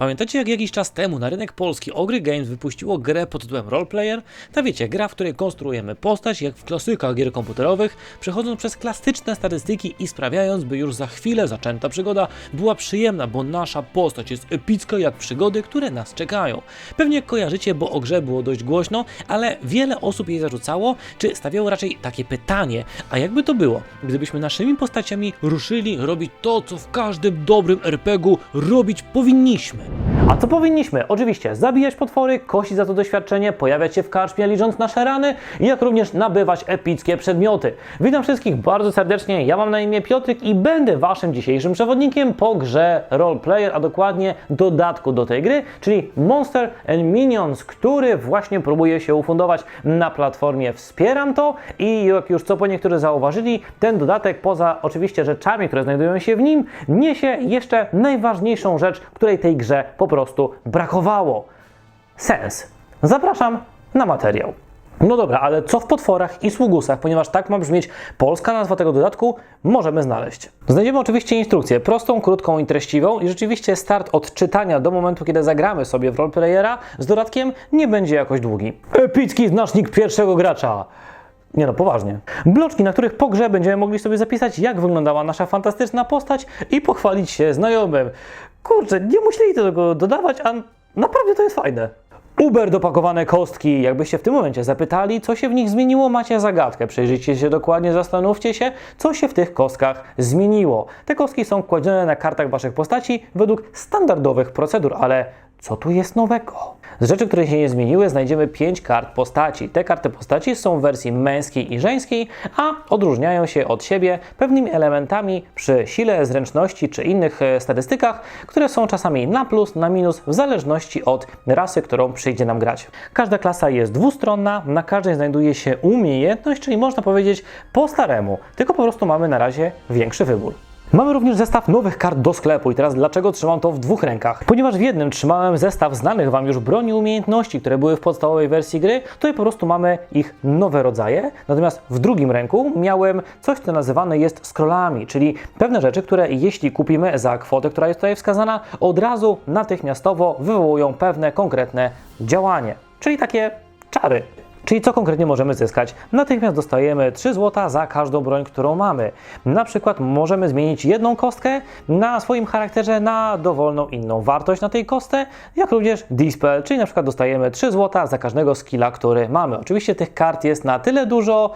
Pamiętacie jak jakiś czas temu na rynek polski Ogry Games wypuściło grę pod tytułem Roleplayer? Ta wiecie, gra, w której konstruujemy postać jak w klasykach gier komputerowych, przechodząc przez klasyczne statystyki i sprawiając, by już za chwilę zaczęta przygoda była przyjemna, bo nasza postać jest epicka jak przygody, które nas czekają. Pewnie kojarzycie, bo o grze było dość głośno, ale wiele osób jej zarzucało, czy stawiało raczej takie pytanie, a jakby to było, gdybyśmy naszymi postaciami ruszyli robić to, co w każdym dobrym RPG-u robić powinniśmy. A co powinniśmy? Oczywiście zabijać potwory, kosić za to doświadczenie, pojawiać się w karczmie licząc nasze rany, jak również nabywać epickie przedmioty. Witam wszystkich bardzo serdecznie, ja mam na imię Piotrek i będę waszym dzisiejszym przewodnikiem po grze Roleplayer, a dokładnie dodatku do tej gry, czyli Monster and Minions, który właśnie próbuje się ufundować na platformie Wspieram to i jak już co po niektórzy zauważyli, ten dodatek poza oczywiście rzeczami, które znajdują się w nim, niesie jeszcze najważniejszą rzecz, której tej grze po prostu brakowało. Sens. Zapraszam na materiał. No dobra, ale co w potworach i sługusach, ponieważ tak ma brzmieć polska nazwa tego dodatku, możemy znaleźć. Znajdziemy oczywiście instrukcję, prostą, krótką i treściwą i rzeczywiście start od czytania do momentu, kiedy zagramy sobie w roleplayera z dodatkiem nie będzie jakoś długi. Epicki znacznik pierwszego gracza. Nie no, poważnie. Bloczki, na których po grze będziemy mogli sobie zapisać, jak wyglądała nasza fantastyczna postać i pochwalić się znajomym. Kurczę, nie musieli tego dodawać, a naprawdę to jest fajne. Uber dopakowane kostki. Jakbyście w tym momencie zapytali, co się w nich zmieniło, macie zagadkę. Przejrzyjcie się dokładnie, zastanówcie się, co się w tych kostkach zmieniło. Te kostki są kładzione na kartach waszych postaci według standardowych procedur, ale co tu jest nowego? Z rzeczy, które się nie zmieniły, znajdziemy 5 kart postaci. Te karty postaci są w wersji męskiej i żeńskiej, a odróżniają się od siebie pewnymi elementami przy sile, zręczności czy innych e, statystykach, które są czasami na plus, na minus, w zależności od rasy, którą przyjdzie nam grać. Każda klasa jest dwustronna, na każdej znajduje się umiejętność, czyli można powiedzieć po staremu, tylko po prostu mamy na razie większy wybór. Mamy również zestaw nowych kart do sklepu i teraz dlaczego trzymam to w dwóch rękach? Ponieważ w jednym trzymałem zestaw znanych Wam już broni umiejętności, które były w podstawowej wersji gry, tutaj po prostu mamy ich nowe rodzaje, natomiast w drugim ręku miałem coś, co nazywane jest scrollami, czyli pewne rzeczy, które jeśli kupimy za kwotę, która jest tutaj wskazana, od razu natychmiastowo wywołują pewne konkretne działanie, czyli takie czary. Czyli co konkretnie możemy zyskać? Natychmiast dostajemy 3 zł za każdą broń, którą mamy. Na przykład możemy zmienić jedną kostkę na swoim charakterze na dowolną inną wartość na tej kostce, jak również dispel, czyli na przykład dostajemy 3 zł za każdego skilla, który mamy. Oczywiście tych kart jest na tyle dużo,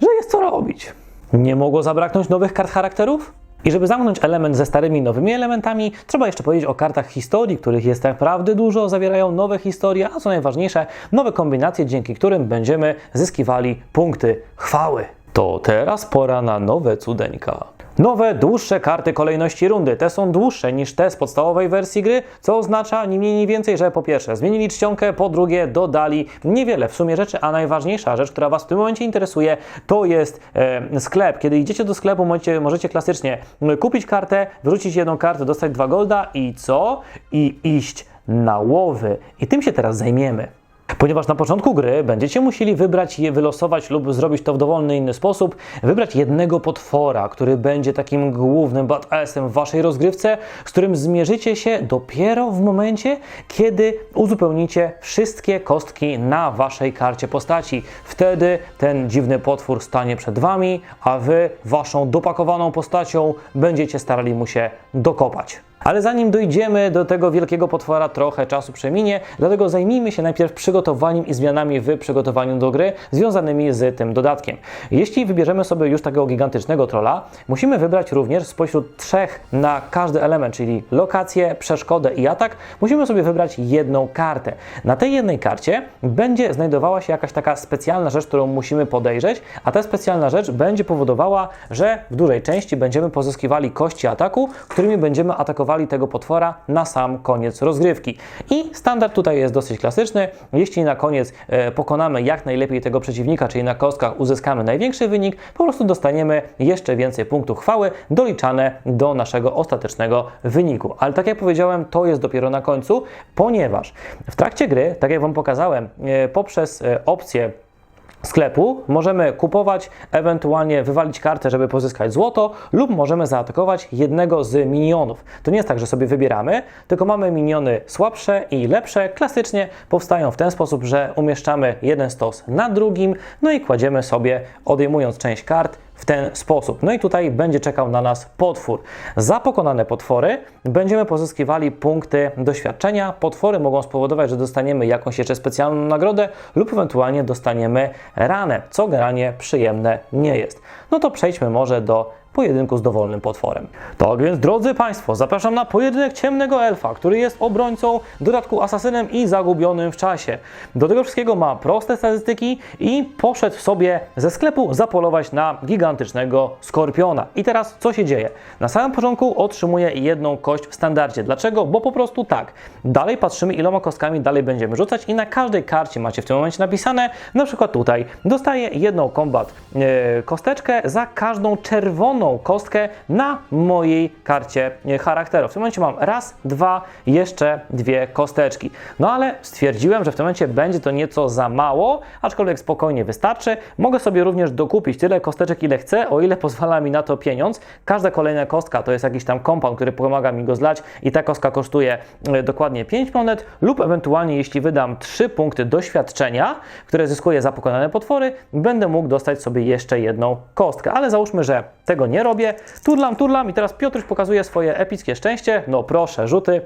że jest co robić. Nie mogło zabraknąć nowych kart charakterów? I żeby zamknąć element ze starymi nowymi elementami, trzeba jeszcze powiedzieć o kartach historii, których jest naprawdę dużo, zawierają nowe historie, a co najważniejsze, nowe kombinacje, dzięki którym będziemy zyskiwali punkty chwały. To teraz pora na nowe cudeńka. Nowe, dłuższe karty kolejności rundy. Te są dłuższe niż te z podstawowej wersji gry, co oznacza ni mniej, ni więcej, że po pierwsze zmienili czcionkę, po drugie dodali niewiele w sumie rzeczy, a najważniejsza rzecz, która Was w tym momencie interesuje, to jest e, sklep. Kiedy idziecie do sklepu, możecie, możecie klasycznie kupić kartę, wrzucić jedną kartę, dostać dwa golda i co? I iść na łowy. I tym się teraz zajmiemy. Ponieważ na początku gry będziecie musieli wybrać je, wylosować lub zrobić to w dowolny inny sposób, wybrać jednego potwora, który będzie takim głównym badassem w waszej rozgrywce, z którym zmierzycie się dopiero w momencie, kiedy uzupełnicie wszystkie kostki na waszej karcie postaci. Wtedy ten dziwny potwór stanie przed wami, a wy waszą dopakowaną postacią będziecie starali mu się dokopać. Ale zanim dojdziemy do tego wielkiego potwora, trochę czasu przeminie, dlatego zajmijmy się najpierw przygotowaniem i zmianami w przygotowaniu do gry związanymi z tym dodatkiem. Jeśli wybierzemy sobie już takiego gigantycznego trolla, musimy wybrać również spośród trzech na każdy element, czyli lokację, przeszkodę i atak, musimy sobie wybrać jedną kartę. Na tej jednej karcie będzie znajdowała się jakaś taka specjalna rzecz, którą musimy podejrzeć, a ta specjalna rzecz będzie powodowała, że w dużej części będziemy pozyskiwali kości ataku, którymi będziemy atakowali tego potwora na sam koniec rozgrywki. I standard tutaj jest dosyć klasyczny. Jeśli na koniec e, pokonamy jak najlepiej tego przeciwnika, czyli na kostkach uzyskamy największy wynik, po prostu dostaniemy jeszcze więcej punktów chwały doliczane do naszego ostatecznego wyniku. Ale tak jak powiedziałem, to jest dopiero na końcu, ponieważ w trakcie gry, tak jak Wam pokazałem, e, poprzez e, opcję sklepu możemy kupować, ewentualnie wywalić kartę, żeby pozyskać złoto, lub możemy zaatakować jednego z minionów. To nie jest tak, że sobie wybieramy, tylko mamy miniony słabsze i lepsze. Klasycznie powstają w ten sposób, że umieszczamy jeden stos na drugim, no i kładziemy sobie, odejmując część kart, w ten sposób. No i tutaj będzie czekał na nas potwór. Za pokonane potwory będziemy pozyskiwali punkty doświadczenia. Potwory mogą spowodować, że dostaniemy jakąś jeszcze specjalną nagrodę lub ewentualnie dostaniemy ranę, co generalnie przyjemne nie jest. No to przejdźmy może do pojedynku z dowolnym potworem. Tak więc, drodzy Państwo, zapraszam na pojedynek ciemnego elfa, który jest obrońcą, w dodatku asasynem i zagubionym w czasie. Do tego wszystkiego ma proste statystyki i poszedł sobie ze sklepu zapolować na gigantycznego skorpiona. I teraz co się dzieje? Na samym początku otrzymuje jedną kość w standardzie. Dlaczego? Bo po prostu tak. Dalej patrzymy, iloma kostkami dalej będziemy rzucać i na każdej karcie macie w tym momencie napisane, na przykład tutaj, dostaję jedną kombat e, kosteczkę za każdą czerwoną kostkę na mojej karcie e, charakteru. W tym momencie mam raz, dwa, jeszcze dwie kosteczki. No ale stwierdziłem, że w tym momencie będzie to nieco za mało, aczkolwiek spokojnie wystarczy. Mogę sobie również dokupić tyle kosteczek, ile chcę, o ile pozwala mi na to pieniądz. Każda kolejna kostka to jest jakiś tam kompan, który pomaga mi go zlać i ta kostka kosztuje e, dokładnie 5 monet lub ewentualnie jeśli wydam 3 punkty doświadczenia, które zyskuję za pokonane potwory, będę mógł dostać sobie jeszcze jedną kostkę. Ale załóżmy, że tego nie robię. Turlam, turlam i teraz Piotruś pokazuje swoje epickie szczęście. No proszę, rzuty.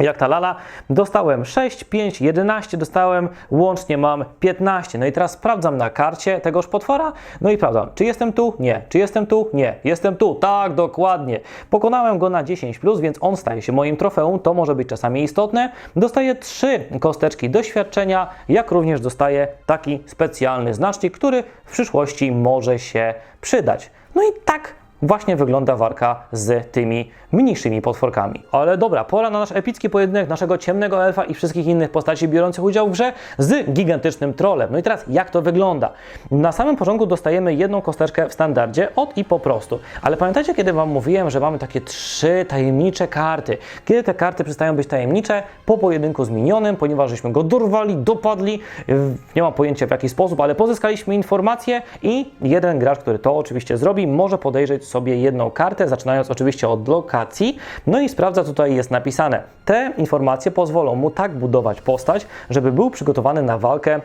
Jak ta lala, dostałem 6, 5, 11, dostałem, łącznie mam 15. No i teraz sprawdzam na karcie tegoż potwora, no i sprawdzam, czy jestem tu? Nie. Czy jestem tu? Nie. Jestem tu. Tak, dokładnie. Pokonałem go na 10, więc on staje się moim trofeum, to może być czasami istotne. Dostaję 3 kosteczki doświadczenia, jak również dostaję taki specjalny znacznik, który w przyszłości może się przydać. No i tak Właśnie wygląda walka z tymi mniejszymi potworkami. Ale dobra, pora na nasz epicki pojedynek naszego ciemnego elfa i wszystkich innych postaci biorących udział w grze z gigantycznym trolem. No i teraz jak to wygląda? Na samym początku dostajemy jedną kosteczkę w standardzie od i po prostu. Ale pamiętacie, kiedy Wam mówiłem, że mamy takie trzy tajemnicze karty? Kiedy te karty przestają być tajemnicze? Po pojedynku z minionem, ponieważ żeśmy go dorwali, dopadli, nie mam pojęcia w jaki sposób, ale pozyskaliśmy informacje i jeden gracz, który to oczywiście zrobi, może podejrzeć sobie jedną kartę, zaczynając oczywiście od lokacji, no i sprawdza, co tutaj jest napisane. Te informacje pozwolą mu tak budować postać, żeby był przygotowany na walkę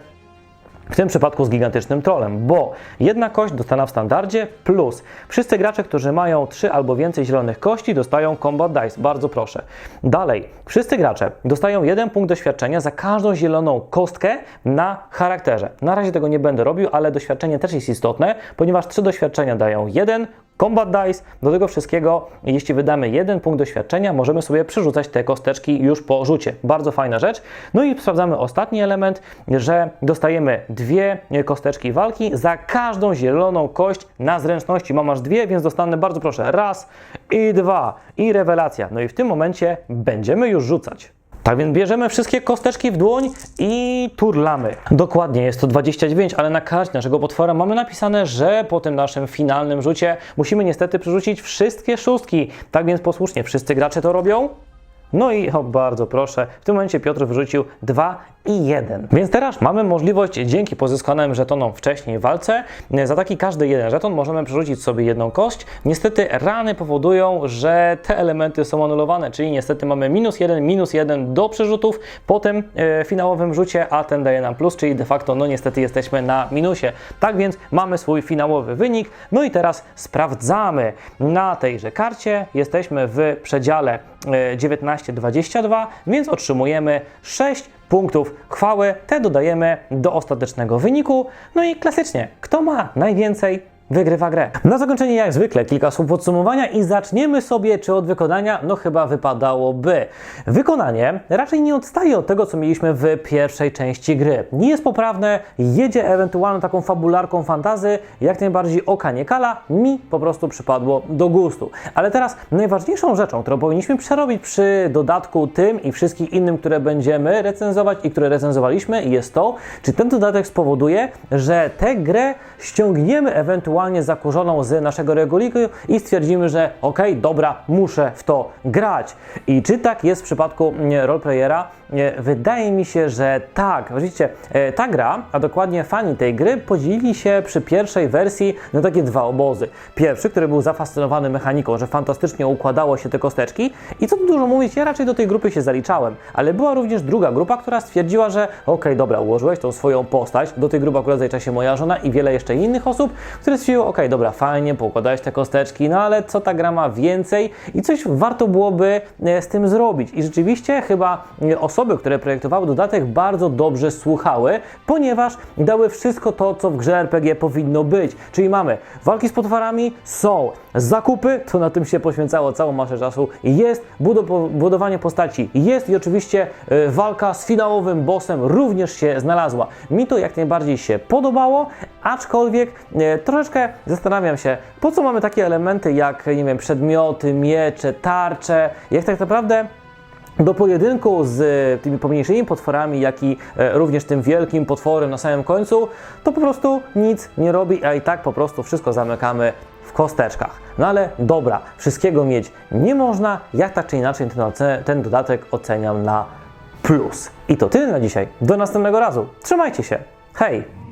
w tym przypadku z gigantycznym trolem, bo jedna kość dostana w standardzie plus wszyscy gracze, którzy mają 3 albo więcej zielonych kości dostają combat dice, bardzo proszę. Dalej, wszyscy gracze dostają jeden punkt doświadczenia za każdą zieloną kostkę na charakterze. Na razie tego nie będę robił, ale doświadczenie też jest istotne, ponieważ 3 doświadczenia dają jeden Combat Dice, do tego wszystkiego, jeśli wydamy jeden punkt doświadczenia, możemy sobie przerzucać te kosteczki już po rzucie. Bardzo fajna rzecz. No i sprawdzamy ostatni element, że dostajemy dwie kosteczki walki za każdą zieloną kość na zręczności. Mam aż dwie, więc dostanę bardzo proszę raz i dwa i rewelacja. No i w tym momencie będziemy już rzucać. Tak więc bierzemy wszystkie kosteczki w dłoń i turlamy. Dokładnie, jest to 29, ale na karcie naszego potwora mamy napisane, że po tym naszym finalnym rzucie musimy niestety przerzucić wszystkie szóstki. Tak więc posłusznie, wszyscy gracze to robią. No i o, bardzo proszę, w tym momencie Piotr wyrzucił 2 i 1. Więc teraz mamy możliwość, dzięki pozyskanym żetonom wcześniej w walce, za taki każdy jeden żeton możemy przerzucić sobie jedną kość. Niestety rany powodują, że te elementy są anulowane, czyli niestety mamy minus 1, minus 1 do przerzutów po tym e, finałowym rzucie, a ten daje nam plus, czyli de facto no niestety jesteśmy na minusie. Tak więc mamy swój finałowy wynik. No i teraz sprawdzamy. Na tejże karcie jesteśmy w przedziale e, 19-22, więc otrzymujemy 6 punktów chwały. Te dodajemy do ostatecznego wyniku. No i klasycznie, kto ma najwięcej, wygrywa grę. Na zakończenie, jak zwykle, kilka słów podsumowania i zaczniemy sobie, czy od wykonania, no chyba wypadałoby. Wykonanie raczej nie odstaje od tego, co mieliśmy w pierwszej części gry. Nie jest poprawne, jedzie ewentualną taką fabularką fantazy, jak najbardziej oka nie kala, mi po prostu przypadło do gustu. Ale teraz najważniejszą rzeczą, którą powinniśmy przerobić przy dodatku tym i wszystkich innym, które będziemy recenzować i które recenzowaliśmy, jest to, czy ten dodatek spowoduje, że tę grę ściągniemy ewentualnie ewentualnie zakurzoną z naszego reguliku i stwierdzimy, że okej, dobra, muszę w to grać. I czy tak jest w przypadku mm, roleplayera? Wydaje mi się, że tak. Oczywiście e, ta gra, a dokładnie fani tej gry, podzielili się przy pierwszej wersji na takie dwa obozy. Pierwszy, który był zafascynowany mechaniką, że fantastycznie układało się te kosteczki i co tu dużo mówić, ja raczej do tej grupy się zaliczałem, ale była również druga grupa, która stwierdziła, że okej, dobra, ułożyłeś tą swoją postać, do tej grupy akurat zalicza się moja żona i wiele jeszcze innych osób, które okej, dobra, fajnie, poukładałeś te kosteczki, no ale co ta gra ma więcej i coś warto byłoby e, z tym zrobić. I rzeczywiście chyba e, osoby, które projektowały dodatek bardzo dobrze słuchały, ponieważ dały wszystko to, co w grze RPG powinno być. Czyli mamy walki z potworami, są zakupy, to na tym się poświęcało całą masę czasu, jest budo- budowanie postaci, jest i oczywiście e, walka z finałowym bossem również się znalazła. Mi to jak najbardziej się podobało, aczkolwiek e, troszeczkę zastanawiam się, po co mamy takie elementy jak, nie wiem, przedmioty, miecze, tarcze, jak tak naprawdę do pojedynku z e, tymi pomniejszymi potworami, jak i e, również tym wielkim potworem na samym końcu, to po prostu nic nie robi, a i tak po prostu wszystko zamykamy w kosteczkach. No ale dobra, wszystkiego mieć nie można. Ja tak czy inaczej ten, ten dodatek oceniam na plus. I to tyle na dzisiaj. Do następnego razu. Trzymajcie się. Hej!